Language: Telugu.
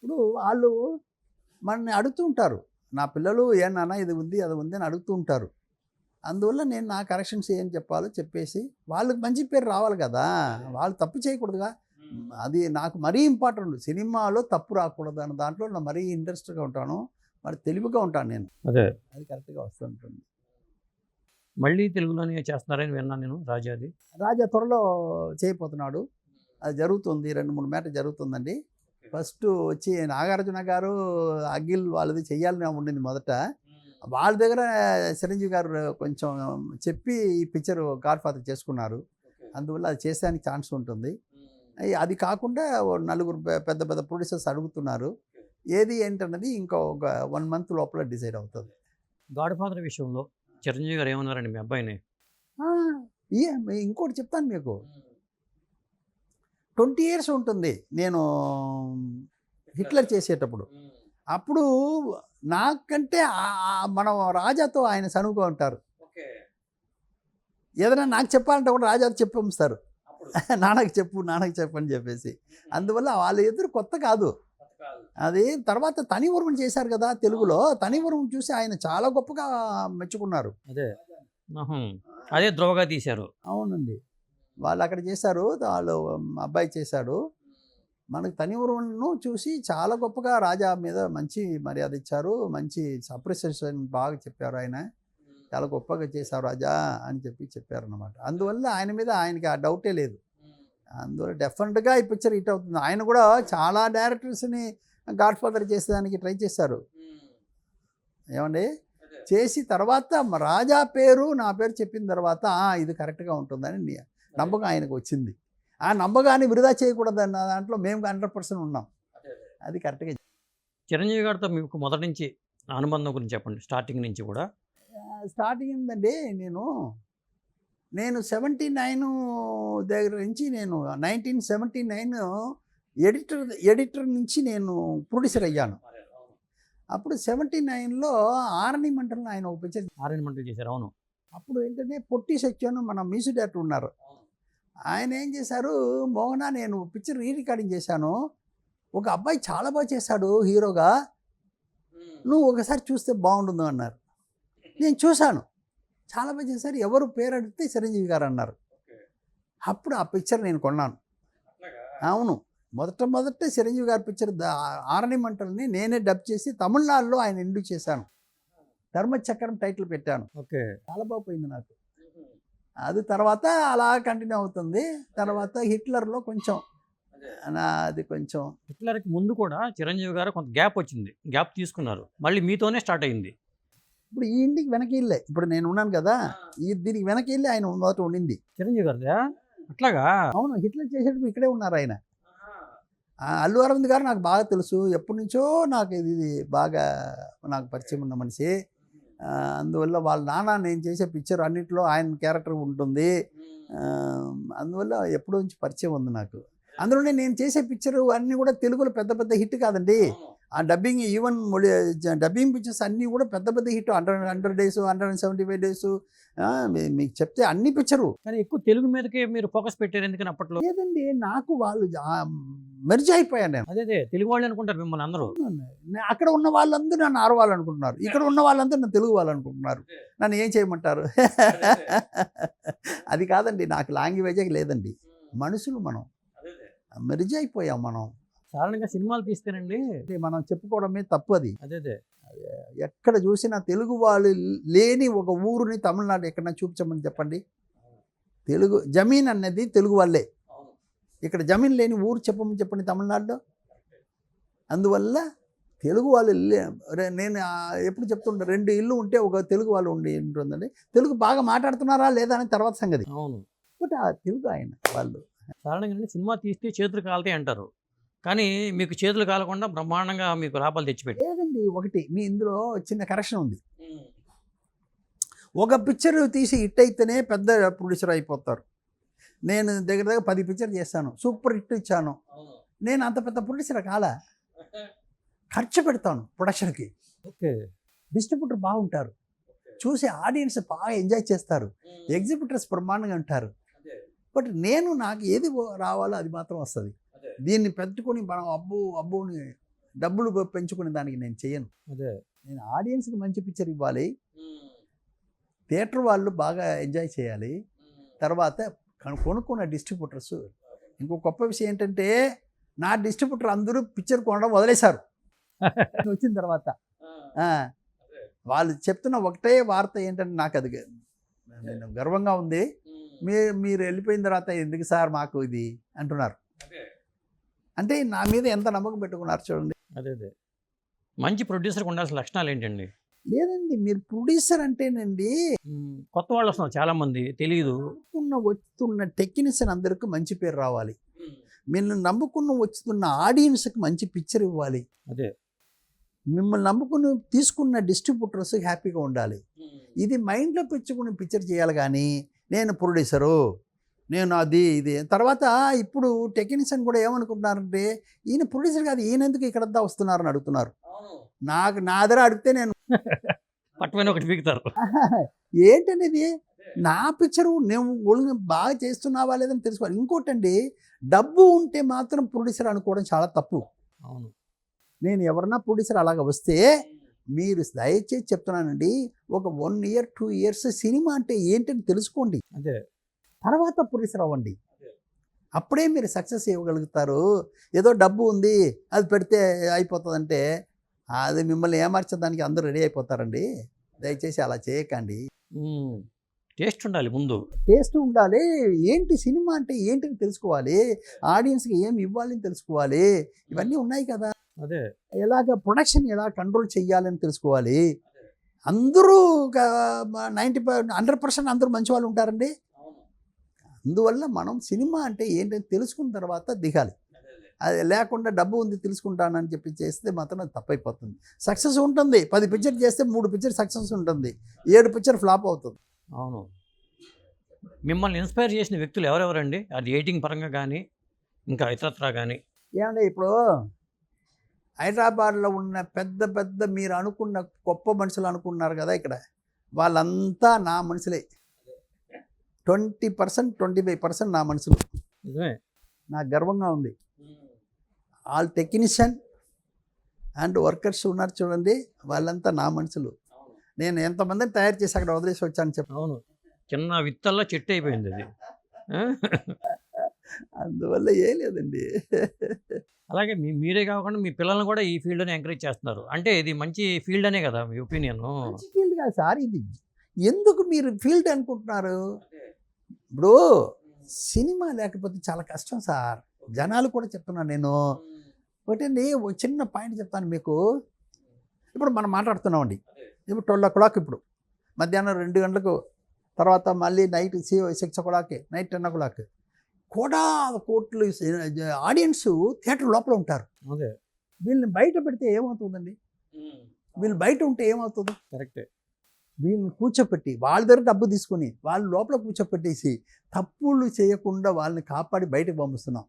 ఇప్పుడు వాళ్ళు మనని అడుగుతూ ఉంటారు. నా పిల్లలు ఏ నాన్న ఇది ఉంది అది ఉంది అని అడుగుతూ ఉంటారు. అందువల్ల నేను నా కరెక్షన్స్ ఏం చెప్పాలో చెప్పేసి వాళ్ళకి మంచి పేరు రావాలి కదా. వాళ్ళు తప్పు చేయకూడదుగా. అది నాకు మరీ ఇంపార్టెంట్. సినిమాలో తప్పు రాకూడదు అన్న దాంట్లో నా మరీ ఇంట్రెస్ట్గా ఉంటాను. మరి తెలివిగా ఉంటాను నేను. అదే. అది కరెక్ట్గా వస్తుంటుంది మళ్ళీ తెలుగులోనే చేస్తున్నారని విన్నాను నేను రాజాది. రాజా త్వరలో చేయబోతున్నాడు. అది జరుగుతుంది. రెండు మూడు మేట జరుగుతుందండి. ఫస్ట్ వచ్చి నాగార్జున గారు అఖిల్ వాళ్ళది చెయ్యాలని ఉండింది మొదట. వాళ్ళ దగ్గర చిరంజీవి గారు కొంచెం చెప్పి ఈ పిక్చర్ గాడ్ ఫాదర్ చేసుకున్నారు అందువల్ల అది చేసేదానికి ఛాన్స్ ఉంటుంది. అది కాకుండా నలుగురు పెద్ద పెద్ద ప్రొడ్యూసర్స్ అడుగుతున్నారు. ఏది ఏంటన్నది ఇంకో ఒక వన్ మంత్ లోపల డిసైడ్ అవుతుంది. గాడ్ ఫాదర్ విషయంలో చిరంజీవి గారు ఏమన్నారండి మీ అబ్బాయిని? ఇంకోటి చెప్తాను మీకు. ట్వంటీ ఇయర్స్ ఉంటుంది నేను హిట్లర్ చేసేటప్పుడు. అప్పుడు నాకంటే మనం రాజాతో ఆయన సనువుగా ఉంటారు ఏదైనా నాకు చెప్పాలంటే కూడా రాజాతో చెప్పి పంపిస్తారు. నాన్నకి చెప్పు నాన్నకి చెప్పు అని చెప్పేసి. అందువల్ల వాళ్ళ ఎదురు కొత్త కాదు. అది తర్వాత తనివరం చేశారు కదా తెలుగులో. తనివరం చూసి ఆయన చాలా గొప్పగా మెచ్చుకున్నారు. అదే. అదే ధ్రువగా తీశారు. అవునండి. వాళ్ళు అక్కడ చేశారు. వాళ్ళు అబ్బాయి చేశాడు. మనకు తనివరంను చూసి చాలా గొప్పగా రాజా మీద మంచి మర్యాద ఇచ్చారు. మంచి అప్రిసియేషన్ బాగా చెప్పారు ఆయన. చాలా గొప్పగా చేశారు రాజా అని చెప్పి చెప్పారు అనమాట అందువల్ల ఆయన మీద ఆయనకి ఆ డౌటే లేదు. అందువల్ల డెఫినెట్గా ఈ పిక్చర్ హిట్ అవుతుంది. ఆయన కూడా చాలా డైరెక్టర్స్ని గాడ్ ఫాదర్ చేసేదానికి ట్రై చేశారు. ఏమండి? చేసి తర్వాత రాజా పేరు నా పేరు చెప్పిన తర్వాత "ఆ, ఇది కరెక్ట్గా ఉంటుందని నమ్మకం ఆయనకు వచ్చింది. ఆ నమ్మకాన్ని వృధా చేయకూడదన్న దాంట్లో మేము హండ్రెడ్ పర్సెంట్ ఉన్నాం. అది కరెక్ట్గా చిరంజీవి గారితో మీకు మొదటి నుంచి అనుబంధం గురించి చెప్పండి స్టార్టింగ్ నుంచి కూడా. స్టార్టింగ్ ఏంటంటే నేను నేను సెవెంటీ నైన్ దగ్గర నుంచి నేను nineteen seventy nine editor editor నుంచి నేను ప్రొడ్యూసర్ అయ్యాను. అప్పుడు సెవెంటీ నైన్లో ఆరణి మంటలను ఆయన ఒక పిక్చర్ ఆర్యన్ మంటలు చేశారు అవును. అప్పుడు ఏంటంటే పొట్టి సత్యాను మన మ్యూజిక్ డైరెక్టర్ ఉన్నారు. ఆయన ఏం చేశారు మోహన నేను పిక్చర్ రీ రికార్డింగ్ చేశాను. ఒక అబ్బాయి చాలా బాగా చేశాడు హీరోగా. నువ్వు ఒకసారి చూస్తే బాగుంటుంది అన్నారు. నేను చూశాను. చాలా బాగా చేశారు. ఎవరు పేరు అడిగితే చిరంజీవి గారు అన్నారు. అప్పుడు ఆ పిక్చర్ నేను కొన్నాను. అవును. మొదట మొదట చిరంజీవి గారి పిక్చర్ ద- ఆరణి మంటల్ని నేనే డబ్ చేసి తమిళనాడులో ఆయన ఇండు చేశాను. ధర్మచక్రం టైటిల్ పెట్టాను. ఓకే. చాలా బాగా పోయింది నాకు. అది తర్వాత అలా కంటిన్యూ అవుతుంది. తర్వాత హిట్లర్లో కొంచెం నా అది కొంచెం హిట్లర్కి ముందు కూడా చిరంజీవి గారు కొంత గ్యాప్ వచ్చింది. గ్యాప్ తీసుకున్నారు. మళ్ళీ మీతోనే స్టార్ట్ అయింది. ఇప్పుడు ఈ ఇంటికి వెనక ఇల్లే. ఇప్పుడు నేను ఉన్నాను కదా ఈ దీనికి వెనక ఇల్లి ఆయన మొదట ఉండింది. చిరంజీవి గారిదా? అట్లాగా? అవును హిట్లర్ చేసేటప్పుడు ఇక్కడే ఉన్నారు ఆయన. ఆ, అల్లు అరవింద్ గారు నాకు బాగా తెలుసు. ఎప్పటి నుంచో నాకు ఇది బాగా నాకు పరిచయం ఉన్న మనిషి. అందువల్ల వాళ్ళ నాన్న నేను చేసే పిక్చర్ అన్నింటిలో ఆయన క్యారెక్టర్ ఉంటుంది. అందువల్ల ఎప్పటి నుంచి పరిచయం ఉంది నాకు. అందులోనే నేను చేసే పిక్చర్ అన్నీ కూడా తెలుగులో పెద్ద పెద్ద హిట్ కాదండి. ఆ డబ్బింగ్ ఈవెన్ డబ్బింగ్ పిక్చర్స్ అన్నీ కూడా పెద్ద పెద్ద hit hundred hundred days hundred and seventy five days మీకు చెప్తే అన్ని పిక్చరు కానీ ఎక్కువ తెలుగు మీదకే మీరు ఫోకస్ పెట్టారు ఎందుకని అప్పట్లో? లేదండి నాకు వాళ్ళు మెర్జ్ అయిపోయాను నేను. అదే అదే. తెలుగు వాళ్ళు అనుకుంటారు మిమ్మల్ని అందరూ. నే- అక్కడ ఉన్న వాళ్ళందరూ నన్ను ఆరవాలనుకుంటున్నారు. ఇక్కడ ఉన్న వాళ్ళందరూ నన్ను తెలుగు వాళ్ళు అనుకుంటున్నారు నన్ను ఏం చేయమంటారు? అది కాదండి నాకు లాంగ్వేజే లేదండి. మనుషులు మనం. మెరిజ్ అయిపోయాం మనం. సాధారణంగా సినిమాలు తీస్తేనండి. అంటే మనం చెప్పుకోవడమే తప్పు అది. అదే అదే. ఎక్కడ చూసినా తెలుగు వాళ్ళు లేని ఒక ఊరుని తమిళనాడు ఎక్కడైనా చూపించమని చెప్పండి. తెలుగు జమీన్ అనేది తెలుగు వాళ్ళే. ఇక్కడ జమీన్ లేని ఊరు చెప్పమని చెప్పండి తమిళనాడులో? అందువల్ల తెలుగు వాళ్ళు నేను ఎప్పుడు చెప్తుంటా రెండు ఇల్లు ఉంటే ఒక తెలుగు వాళ్ళు ఉండి ఉంటుందండి. తెలుగు బాగా మాట్లాడుతున్నారా లేదా అని తర్వాత సంగతి. అవును. బట్ ఆ తెలుగు ఆయన వాళ్ళు. సాధారణంగా సినిమా తీస్తే చేతులు కాలుతాయి అంటారు. కానీ మీకు చేతులు కాలకుండా బ్రహ్మాండంగా మీకు లాభాలు తెచ్చిపెట్టి లేదండి ఒకటి మీ ఇందులో చిన్న కరెక్షన్ ఉంది. ఒక పిక్చర్ తీసి హిట్ అయితేనే పెద్ద ప్రొడ్యూసర్ అయిపోతారు. నేను దగ్గర దగ్గర పది పిక్చర్ చేస్తాను. సూపర్ హిట్ ఇచ్చాను. నేను అంత పెద్ద ప్రొడ్యూసర్ కాలా? ఖర్చు పెడతాను ప్రొడక్షన్కి ఓకే. డిస్ట్రిబ్యూటర్ బాగుంటారు. చూసి ఆడియన్స్ బాగా ఎంజాయ్ చేస్తారు. ఎగ్జిబిటర్స్ బ్రహ్మాండంగా ఉంటారు. బట్ నేను నాకు ఏది రావాలో అది మాత్రం వస్తుంది. దీన్ని పెట్టుకొని మనం అబ్బు అబ్బుని డబ్బులు పెంచుకునే దానికి నేను చేయను. అదే. నేను ఆడియన్స్కి మంచి పిక్చర్ ఇవ్వాలి. థియేటర్ వాళ్ళు బాగా ఎంజాయ్ చేయాలి. తర్వాత కను- కొనుక్కున్న డిస్ట్రిబ్యూటర్స్ ఇంకో గొప్ప విషయం ఏంటంటే నా డిస్ట్రిబ్యూటర్ అందరూ పిక్చర్ కొనడం వదిలేశారు. వచ్చిన తర్వాత. వాళ్ళు చెప్తున్న ఒకటే వార్త ఏంటంటే నాకు అది నేను గర్వంగా ఉంది. మీరు మీరు వెళ్ళిపోయిన తర్వాత ఎందుకు సార్ మాకు ఇది అంటున్నారు. అంటే నా మీద ఎంత నమ్మకం పెట్టుకున్నారు చూడండి. అదే అదే. మంచి ప్రొడ్యూసర్కి ఉండాల్సిన లక్షణాలు ఏంటండి? లేదండి మీరు ప్రొడ్యూసర్ అంటేనండి. కొత్త వాళ్ళు వస్తున్నారు చాలా మంది తెలియదు ఉన్న వస్తున్న టెక్నీషియన్ అందరికీ మంచి పేరు రావాలి. మిమ్మల్ని నమ్ముకున్న వస్తున్న ఆడియన్స్కి మంచి పిక్చర్ ఇవ్వాలి. అదే. మిమ్మల్ని నమ్ముకుని తీసుకున్న డిస్ట్రిబ్యూటర్స్ హ్యాపీగా ఉండాలి. ఇది మైండ్లో పెంచుకుని పిక్చర్ చేయాలి కానీ నేను ప్రొడ్యూసరు నేను అది ఇది. తర్వాత ఇప్పుడు టెక్నీషియన్ కూడా ఏమనుకుంటున్నారంటే ఈయన ప్రొడ్యూసర్ కాదు ఈయన ఎందుకు ఇక్కడంతా వస్తున్నారని అడుగుతున్నారు. నాకు నా దగ్గర అడిగితే నేను పట్టుమైన ఒకటి పీకుతారు. ఏంటనేది? నా పిక్చరు నేను ఒళ్ళు బాగా చేస్తున్నావా లేదని తెలుసుకోవాలి. ఇంకోటండి డబ్బు ఉంటే మాత్రం ప్రొడ్యూసర్ అనుకోవడం చాలా తప్పు. అవును. నేను ఎవరన్నా ప్రొడ్యూసర్ అలాగ వస్తే మీరు దయచేసి చెప్తున్నానండి ఒక one year two years cinema అంటే ఏంటని తెలుసుకోండి. అదే. తర్వాత ప్రొడ్యూసర్ అవ్వండి. అప్పుడే మీరు సక్సెస్ ఇవ్వగలుగుతారు. ఏదో డబ్బు ఉంది అది పెడితే అయిపోతుందంటే అది మిమ్మల్ని ఏమార్చడానికి అందరూ రెడీ అయిపోతారండి? దయచేసి అలా చేయకండి. టేస్ట్ ఉండాలి ముందు. టేస్ట్ ఉండాలి. ఏంటి సినిమా అంటే ఏంటని తెలుసుకోవాలి? ఆడియన్స్కి ఏం ఇవ్వాలని తెలుసుకోవాలి? ఇవన్నీ ఉన్నాయి కదా. అదే. ఎలాగ ప్రొడక్షన్ ఎలా కంట్రోల్ చేయాలని తెలుసుకోవాలి? అందరూ నైంటీ హండ్రెడ్ పర్సెంట్ అందరూ మంచి వాళ్ళు ఉంటారండి. అందువల్ల మనం సినిమా అంటే ఏంటని తెలుసుకున్న తర్వాత దిగాలి. అది లేకుండా డబ్బు ఉంది తెలుసుకుంటానని చెప్పి చేస్తే మాత్రం అది తప్పైపోతుంది. సక్సెస్ ఉంటుంది. పది పిక్చర్ చేస్తే మూడు పిక్చర్ సక్సెస్ ఉంటుంది. ఏడు పిక్చర్ ఫ్లాప్ అవుతుంది. అవును. మిమ్మల్ని ఇన్స్పైర్ చేసిన వ్యక్తులు ఎవరెవరండి? అది ఎయిటింగ్ పరంగా కానీ ఇంకా ఇతరత్రా కానీ ఏమంటే ఇప్పుడు హైదరాబాద్లో ఉన్న పెద్ద పెద్ద మీరు అనుకున్న గొప్ప మనుషులు అనుకున్నారు కదా ఇక్కడ. వాళ్ళంతా నా మనుషులే. Twenty percent twenty five percent నా మనుషులు. నిజమే. నాకు గర్వంగా ఉంది. ఆల్ టెక్నీషియన్ అండ్ వర్కర్స్ ఉన్నారు చూడండి వాళ్ళంతా నా మనుషులు. నేను ఎంతమందిని తయారు చేసి అక్కడ వదిలేసి వచ్చాను చెప్పు. అవును. చిన్న విత్తల్లా చెట్టు అయిపోయింది అది? అందువల్ల ఏం లేదండి. అలాగే మీ మీరే కాకుండా మీ పిల్లల్ని కూడా ఈ ఫీల్డ్ని ఎంకరేజ్ చేస్తున్నారు. అంటే ఇది మంచి ఫీల్డ్ అనే కదా మీ ఒపీనియన్. ఫీల్డ్ కాదు సార్ ఇది. ఎందుకు మీరు ఫీల్డ్ అనుకుంటున్నారు? ఇప్పుడు సినిమా లేకపోతే చాలా కష్టం సార్. జనాలు కూడా చెప్తున్నాను నేను. ఒకటండి ఒక చిన్న పాయింట్ చెప్తాను మీకు. ఇప్పుడు మనం మాట్లాడుతున్నామండి. ఇప్పుడు ట్వెల్వ్ ఓ క్లాక్ ఇప్పుడు. మధ్యాహ్నం రెండు గంటలకు తర్వాత మళ్ళీ night six o'clock night ten o'clock కూడా కోట్లు ఆడియన్స్ థియేటర్ లోపల ఉంటారు. అదే. వీళ్ళని బయట పెడితే ఏమవుతుందండి? వీళ్ళు బయట ఉంటే ఏమవుతుంది? కరెక్టే. వీళ్ళని కూర్చోపెట్టి వాళ్ళ దగ్గర డబ్బు తీసుకొని వాళ్ళ లోపల కూర్చోపెట్టేసి తప్పులు చేయకుండా వాళ్ళని కాపాడి బయటకు పంపిస్తున్నాం.